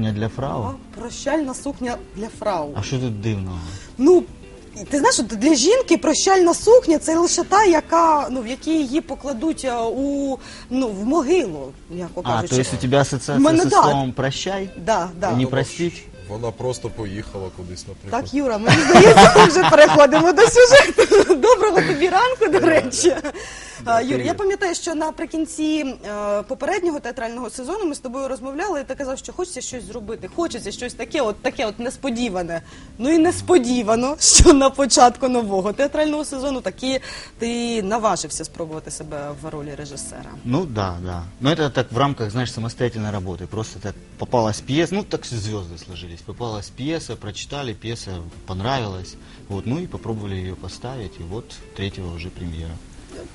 сукня для фрау? Прощальна сукня для фрау. А що тут дивного? Ну, ти знаєш, от для жінки прощальна сукня це лише та, яка, ну, в якій її покладуть а, у, ну, в могилу, м'яко А, кажучи. то есть у тебя ассоциация Мене со словом «прощай»? Да, да. Не простить? Вона просто поїхала кудись, наприклад. Так, Юра, мені здається, ми вже переходимо до сюжету. Доброго тобі ранку, до речі. А, Юр, я пам'ятаю, що наприкінці е, попереднього театрального сезону ми з тобою розмовляли, і ти казав, що хочеться щось зробити, хочеться щось таке, от таке, от несподіване. Ну і несподівано, що на початку нового театрального сезону таки ти наважився спробувати себе в ролі режисера. Ну да, да. Но это так в рамках, знаешь, самостоятельной работы. Просто так попалась пьеса, ну так звезды сложились. Попалась пьеса, прочитали, пьеса понравилась. Вот, ну и попробовали ее поставить, и вот третьего уже премьера.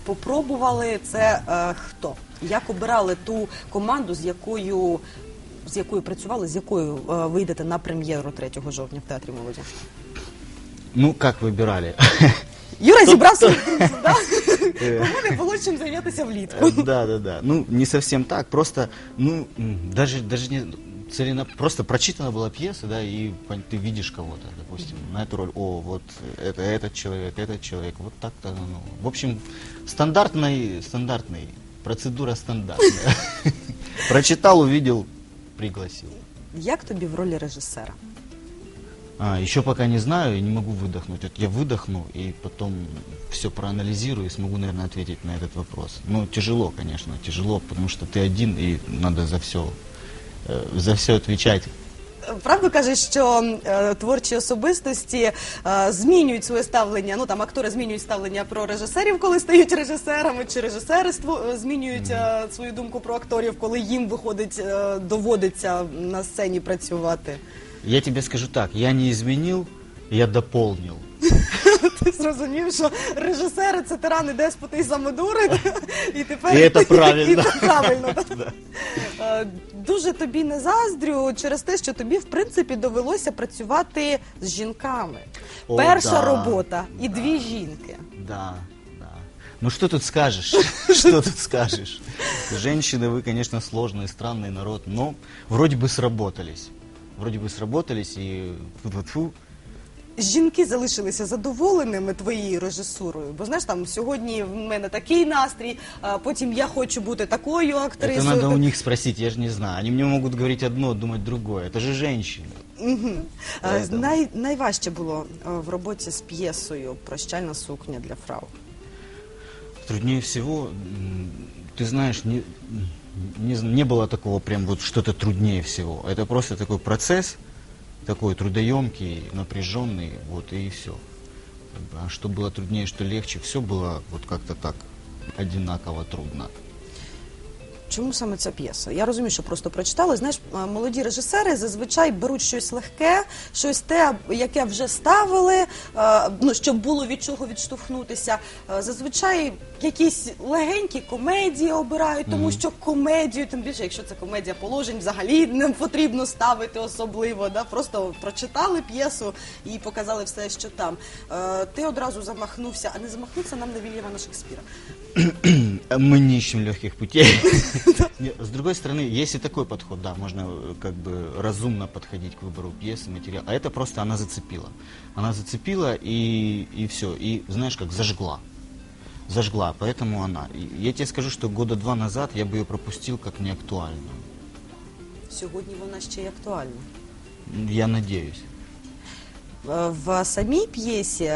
Попробували це е, хто? Як обирали ту команду, з якою з якою працювали, з якою е, вийдете на прем'єру 3 жовтня в театрі молоді? Ну, как выбирали? Юра зібрав да? Кому не було чим зайнятися влітку. Да, да, да. Ну, не совсем так. Просто, ну, м, даже, даже не целено, просто прочитана была пьеса, да, и ты видишь кого-то, допустим, на эту роль. О, вот это этот человек, этот человек, вот так-то, ну, в общем, стандартный, стандартный, процедура стандартная. Прочитал, увидел, пригласил. Як тобі в ролі режисера? А, еще пока не знаю, не могу выдохнуть. Вот я выдохну и потом все проанализирую и смогу, наверное, ответить на этот вопрос. Ну, тяжело, конечно, тяжело, потому что ты один и надо за все, за все отвечать. Правда кажеш, що е, творчі особистості е, змінюють своє ставлення. Ну там актори змінюють ставлення про режисерів, коли стають режисерами, чи режисери ство- е, змінюють е, свою думку про акторів, коли їм виходить, е, доводиться на сцені працювати. Я тебе скажу так, я не изменил, я дополнил. Ти зрозумів, що режисери це тирани, деспоти і самодури, і тепер І це правильно. І це правильно. да. Е, Дуже тобі не заздрю через те, що тобі в принципі довелося працювати з жінками. О, Перша да. робота і дві жінки. Да, да. Ну что тут скажешь? Что тут скажешь? Женщины, вы, конечно, сложный, странный народ, но вроде бы сработались. Вроде бы сработались и фу Жінки залишилися задоволеними твоєю режисурою, бо знаєш, там сьогодні в мене такий настрій, а потім я хочу бути такою актрисою. Это надо у них спросить, я же не знаю. Они мне могут говорить одно, думать другое. Это же женщины. Мгм. Е, Поэтому. Най, найважче було е, в роботі з п'єсою Прощальна сукня для фрау. Труднее всего, м, ты знаешь, не, не, з- не было такого прям вот что-то труднее всего. Это просто такой процесс, такой трудоемкий, напряженный, вот и все. А что было труднее, что легче, все было вот как-то так одинаково трудно. Чому саме ця п'єса? Я розумію, що просто прочитали. Знаєш, е, молоді режисери зазвичай беруть щось легке, щось те, яке вже ставили, е, ну щоб було від чого відштовхнутися. Е, Зазвичай якісь легенькі комедії обирають, тому що комедію, тим більше, якщо це комедія положень, взагалі не потрібно ставити особливо. Да? Просто прочитали п'єсу і показали все, що там. Ти одразу замахнувся, а не замахнувся нам на Вільяма Шекспіра. Мы не ищем легких путей. Не, С другой стороны, есть и такой подход, да, можно э, как бы разумно подходить к выбору пьесы, материала. А это просто она зацепила. Она зацепила и, и все. И знаешь, как зажгла. Зажгла, поэтому она. И я тебе скажу, что года два назад я бы ее пропустил как неактуальную. Сьогодні вона ще й актуальна. Я надеюсь. Е, В самій п'єсі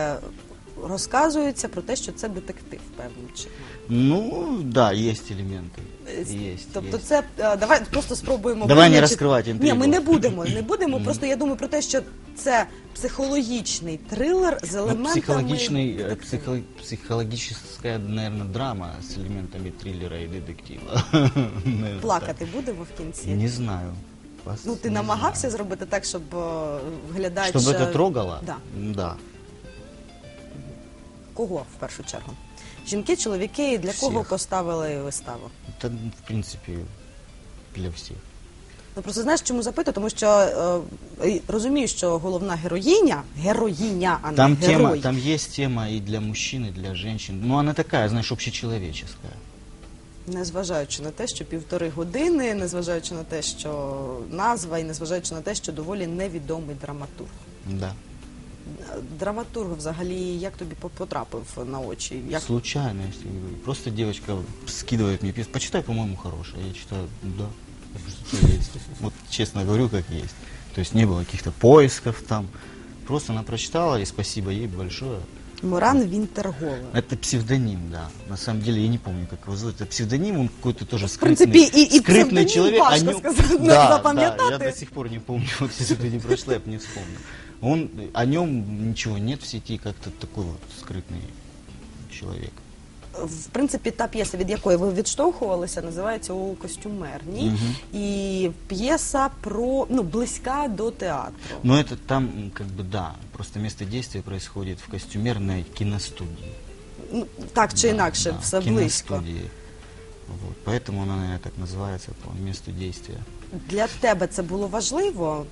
розказується про те, що це детектив певним чином. Ну, да, есть элементы. Е, Есть, Тобто, есть. це е, давай просто спробуємо Давай не визначити- розкривати інтригу. Ні, ми не будемо. Не будемо. Просто я думаю про те, що це психологічний трилер з Ну, елементами психологичный, э, детективу. психо- психологическая, наверное, драма с элементами триллера и детектива. Наверно, Плакати будемо в так. кінці. Не знаю. Вас Ну ти не намагався знаю. зробити так, щоб е, глядач Чтобы е, это трогало? Да. Да. Кого в першу чергу? Жінки, чоловіки, для кого поставили виставу? Это, в принципе, для всех. Ну просто знаєш, чому запитую? Тому що е, розумію, що головна героїня, героїня, а не Там герой. там есть тема и для мужчин, и для женщин. Но она такая, знаешь, общечеловеческая. Незважаючи на те, що півтори години, незважаючи на те, що назва, і незважаючи на те, що доволі невідомий драматург. Да Драматург взагалі як тобі по- потрапив на очі? Як Случайно, если говорю. Просто девочка скидывает мне пьесу. Почитай, по-моему, хорошая. Я читаю, да. Что есть. Вот честно говорю, как есть. То есть не было каких-то поисков там. Просто она прочитала, и спасибо ей большое. Моран Вінтерголе? Это псевдоним, да. На самом деле, я не помню, как его зовут. Это псевдоним, он какой-то тоже В скрытный, принципе, и- и скрытный псевдоним человек. важко о нем- сказать, да, да, запам'ятати. я до сих пор не помню, вот если бы не прошло, я бы не вспомнил. Он, о нем ничего нет в сети, как-то такой вот скрытный человек. В принципі, та п'єса, від якої ви відштовхувалися, називається у костюмерній. Мгм. І п'єса про ну близька до театру. Но это там, м, как бы, да, просто место действия происходит в костюмерной киностудии. Ну так чи Да, інакше, да, все близько. киностудии. Вот, поэтому она, наверное, так называется по месту действия. Для тебе це було важливо.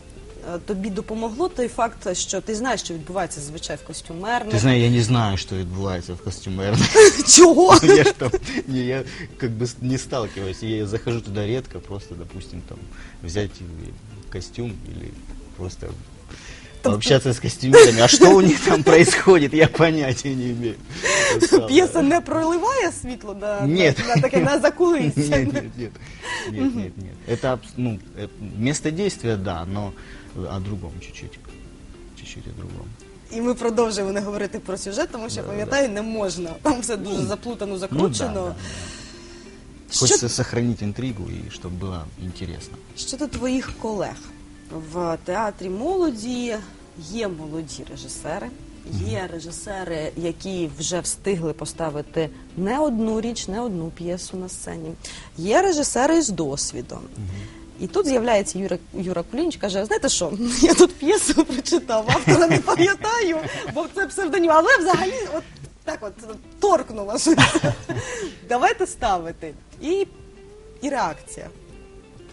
Е, Тобі допомогло той факт, що ти знаєш, що відбувається зазвичай в костюмерних. Ты знаешь, я не знаю, что отбывается в костюмерной. Чого? Я ж там, не, я как бы с- не сталкиваюсь. Я захожу туда редко, просто, допустим, там взять э, костюм или просто пообщаться с костюмерами. А что у них там происходит, я понятия не имею. Вот правда. П'єса не проливає світло на, Ні. на, на таке на закулисся. Нет, нет, нет. Нет, нет, нет. Это, абс- ну, э, место действия, да, но о другом чуть-чуть. Чуть-чуть о другом. І ми продовжуємо не говорити про сюжет, тому що Да, пам'ятаю, не можна. Там все дуже заплутано, Ну, да, закручено. да, да. Що, Хочется сохранить интригу и чтобы было интересно. щодо твоїх колег в театрі молоді є молоді режисери. Є режисери, які вже встигли поставити не одну річ, не одну п'єсу на сцені. Є режисери з досвідом. І тут з'являється Юра, Юра Кулініч, каже: знаєте що, я тут п'єсу прочитав, автора не пам'ятаю, бо це псевдонім. Але взагалі, от так от торкнула. Давайте ставити. І, і реакція.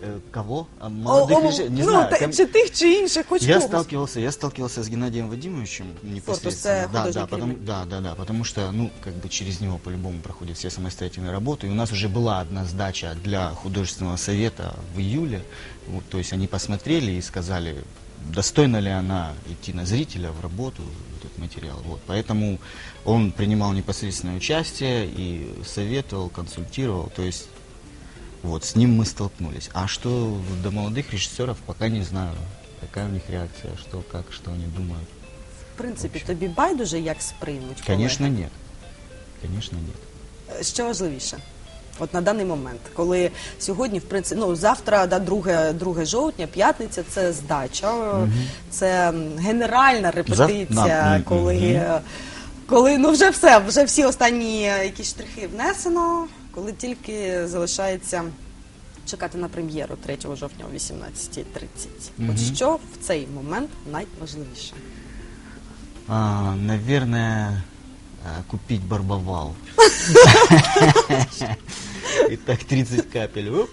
Э, Кого? А, Молодых О, режиссеров? Не ну, знаю. та- ком- чи тих, чи інших, хоч Я когось. сталкивался, я сталкивался с Геннадием Вадимовичем непосредственно. да, художник да, керівник. да, да, да, потому что, ну, как бы через него по-любому проходят все самостоятельные работы. И у нас уже была одна сдача для художественного совета в июле. Вот, то есть они посмотрели и сказали, достойна ли она идти на зрителя в работу, этот материал. Вот, поэтому он принимал непосредственное участие и советовал, консультировал. То есть вот, с ним мы столкнулись. А что до молодых режиссеров, пока не знаю, какая у них реакция, что, как, что они думают. В принципі, тобі байдуже, як сприймуть. колеги? Конечно, нет. Конечно, нет. Що важливіше? От на даний момент, коли сьогодні, в принципі, ну завтра, да, 2, 2 жовтня, п'ятниця, це здача, це генеральна репетиція, коли, е, коли ну вже все, вже всі останні е, якісь штрихи внесено, коли тільки залишається чекати на прем'єру 3 жовтня о 18.30. Мгм. От що в цей момент найважливіше? А, наверное, а, купить барбовал. И так 30 капель, оп,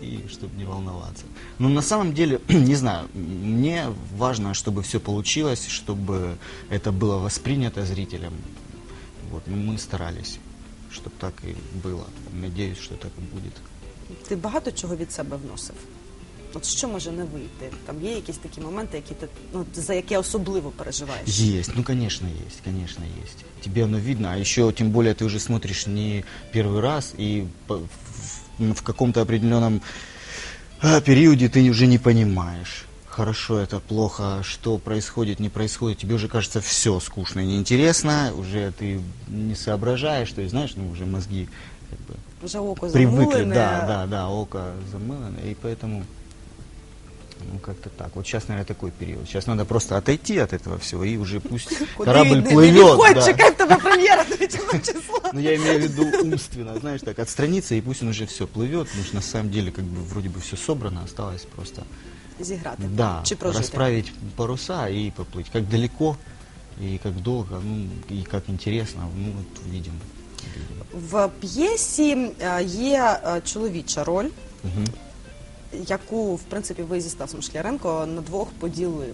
и чтобы не волноваться. Но на самом деле, не знаю, мне важно, чтобы все получилось, чтобы это было воспринято зрителям. Вот, ну, мы старались, чтобы так и было. Надеюсь, что так и будет. Ти багато чого від себе вносив? От що може не вийти? Там є якісь такі моменти, які ти ну за які особливо переживаєш? Есть, ну конечно есть, конечно есть. Тебе оно видно, а еще тем более ты уже смотришь не первый раз, и по- в, в каком-то определенном а, периоде ты уже не понимаешь, Хорошо это, плохо, что происходит, не происходит. Тебе уже кажется все скучно и неинтересно, уже ты не соображаешь, то есть знаешь, ну уже мозги как бы Вже око привыкли, замулене. да, да, да, око замылено, и поэтому, ну, как-то так. Вот сейчас, наверное, такой период. Сейчас надо просто отойти от этого всего, и уже пусть корабль плывет. 3 числа. Ну, я имею в виду умственно, знаешь, так, отстраниться, и пусть он уже все плывет, потому что на самом деле, как бы, вроде бы все собрано, осталось просто, Зіграти. да, Чи прожити. расправить паруса и поплыть. Как далеко, и как долго, ну, и как интересно, ну, вот увидим. В п'єсі е, є е, чоловіча роль. Мгм. яку в принципі ви зі Стасом Шкляренко на двох поділили.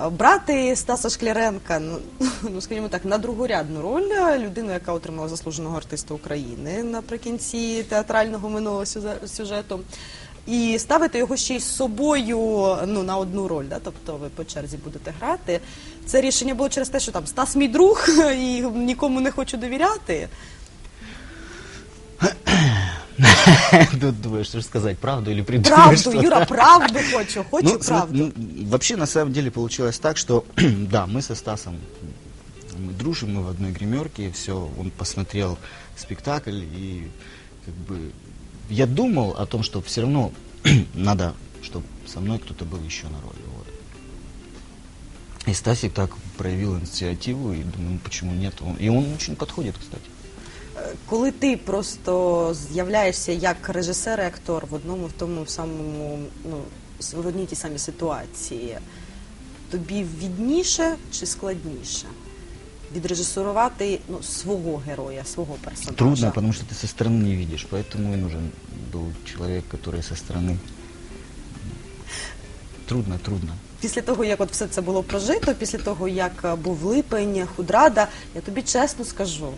Е, Брати Стаса Шкляренка, ну, ну скажімо так, на другорядну роль людину, яка отримала заслуженого артиста України наприкінці театрального минулого сюзе- сюжету І ставити його ще й з собою ну, на одну роль, да? тобто ви по черзі будете грати. Це рішення було через те, що там Стас мій друг і нікому не хочу довіряти. Тут думаешь, что же сказать, правду или придумать Правду, что-то? Юра, правду хочу, хочу Ну, см- правду. ну, вообще, на самом деле, получилось так, что, да, мы со Стасом, мы дружим, мы в одной гримерке, все, он посмотрел спектакль, и как бы я думал о том, что все равно надо, чтобы со мной кто-то был еще на роли. Вот. И Стасик так проявил инициативу, и думаю, ну почему нет? Он- И он очень подходит, кстати. Коли ти просто з'являєшся як режисер і актор в одному в тому самому, ну, в одній тій самій ситуації, тобі відніше чи складніше? Відрежисурувати ну, свого героя, свого персонажа. Трудно, потому что ты со стороны не видишь, поэтому и нужен был человек, который со стороны. Трудно, трудно. Після того, як от все це було прожито, після того, як е, був липень, худрада, я тобі чесно скажу,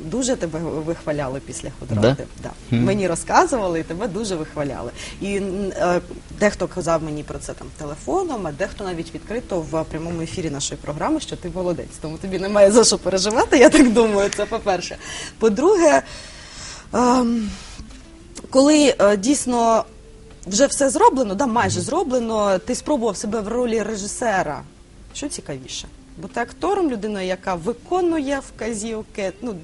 дуже тебе вихваляли після худради. Да? Да. Мгм. Мені розказували і тебе дуже вихваляли. І е, дехто казав мені про це там телефоном, а дехто навіть відкрито в прямому ефірі нашої програми, що ти молодець. Тому тобі немає за що переживати, я так думаю, це по-перше. По-друге, ем, коли е, дійсно вже все зроблено, да, майже зроблено, ти спробував себе в ролі режисера. Що цікавіше? Бути актором, людиною, яка виконує вказівки, ну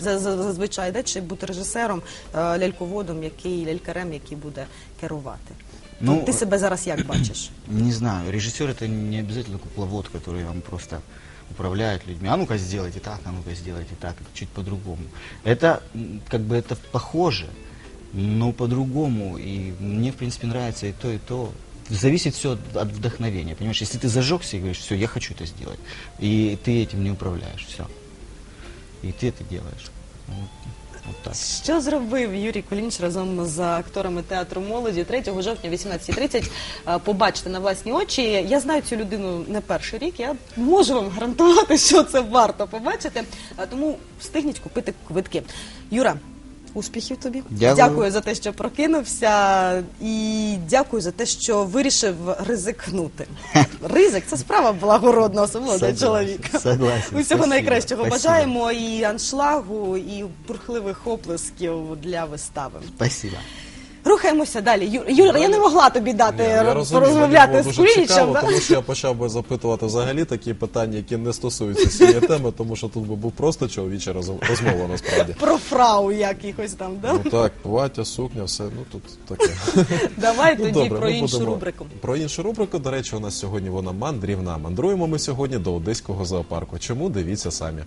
за- за- зазвичай, да, чи бути режисером, е, ляльководом, який лялькарем, який буде керувати. Ну, Ну, ти себе зараз як бачиш? Не знаю, режиссер это не обязательно кукловод, который вам просто управляет людьми. А ну-ка сделайте так, а ну-ка сделайте так, чуть по-другому. Это м, как бы это похоже, но по-другому. И мне, в принципе, нравится и то, и то. Зависит все от вдохновения. Понимаешь, если ты зажегся и говоришь, все, я хочу это сделать, и ты этим не управляешь, все. И ты это делаешь. Вот, вот так. Що зробив Юрій Колінч разом з акторами театру молоді 3 жовтня 18.30? Е, Побачите на власні очі. Я знаю цю людину не перший рік. Я можу вам гарантувати, що це варто побачити. Е, Тому встигніть купити квитки. Юра. Успіхів тобі. Дякую. за те, що прокинувся, і дякую за те, що вирішив ризикнути. Ризик це справа благородна, особливо для чоловіка. согласен. Усього Спасибо, найкращого спасибо. бажаємо і аншлагу, і бурхливих оплесків для вистави. Спасибо. Рухаємося далі. Ю- Юра, я не могла тобі дати Ні, роз- порозмовляти з дуже Кулінічем. цікаво, да? тому що я почав би запитувати взагалі такі питання, які не стосуються цієї теми, тому що тут би був просто чоловіча розмова розмова насправді. Про фрау якихось там, да? Ну так, плаття, сукня, все, ну тут таке. Давай Ну, тоді добре, про ми іншу будемо- рубрику. Про іншу рубрику, до речі, у нас сьогодні вона мандрівна. Мандруємо ми сьогодні до Одеського зоопарку. Чому? Дивіться самі.